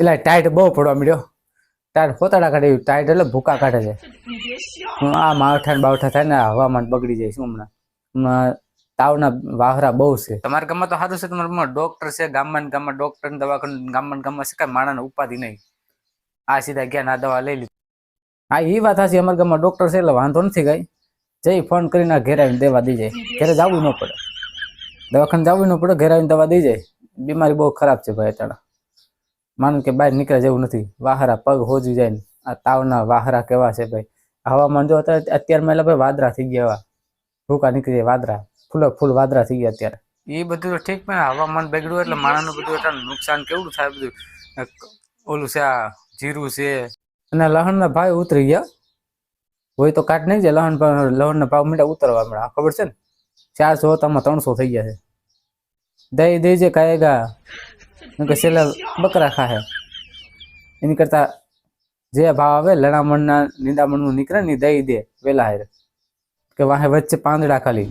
એટલે ટાઈટ બહુ પડવા મળ્યો ટાઈટ પોતાડા કાઢે ટાઈટ એટલે ભૂકા કાઢે છે. આ માવઠા ને બાવઠા થાય ને હવામાન બગડી જાય શું હમણાં. હમણાં તાવના વાહરા બહુ છે. તમારા ગામમાં તો સારું છે તમારા ગામમાં ડોક્ટર છે ગામમાં ને ગામમાં ડોક્ટર ને દવાખાનું ગામમાં ગામમાં છે કાંઈ માણાને ઉપાધિ નહીં. આ સીધા ગયા ના દવા લઈ લીધી. હા એ વાત હશે અમારા ગામમાં ડોક્ટર છે એટલે વાંધો નથી ગઈ જઈ ફોન કરીને ઘેર આવીને દેવા દઈ જાય. ઘેરે જવું ન પડે. દવાખાને જવું ન પડે ઘેર આવીને દવા દઈ જાય. બીમારી બહુ ખરાબ છે ભાઈ અત્યારે. માનું કે બહાર નીકળે જેવું નથી. વાહરા પગ હોજી જાય ને. આ તાવના વાહરા કેવા છે ભાઈ? હવામાન જો અત્યારે અત્યારમાં એટલે ભાઈ વાદરા થઈ ગયા ભૂકા નીકળી જાય વાદરા ફૂલ ફૂલ વાદરા થઈ ગયા અત્યારે. એ બધું તો ઠીક પણ હવામાન બગડ્યું એટલે માણસનું બધું એટલે નુકસાન કેવડું થાય બધું? ઓલું છે આ જીરું છે. અને લહણના ભાવ ઉતરી ગયા. હોય તો કાટ નહીં જાય લહણ લહણના ભાવ મીઠા ઉતરવા મળે ખબર છે ને? ચારસો હતામાં ત્રણસો થઈ ગયા છે. દઈ દઈ જે કાયગા. કે છેલ્લે બકરા ખાહે. એની કરતા જે ભાવ આવે લણામણના નિંદામણનું નીકળે ને દઈ દે વેલા હારે. કે વાહે વચ્ચે પાંદડા ખાલી.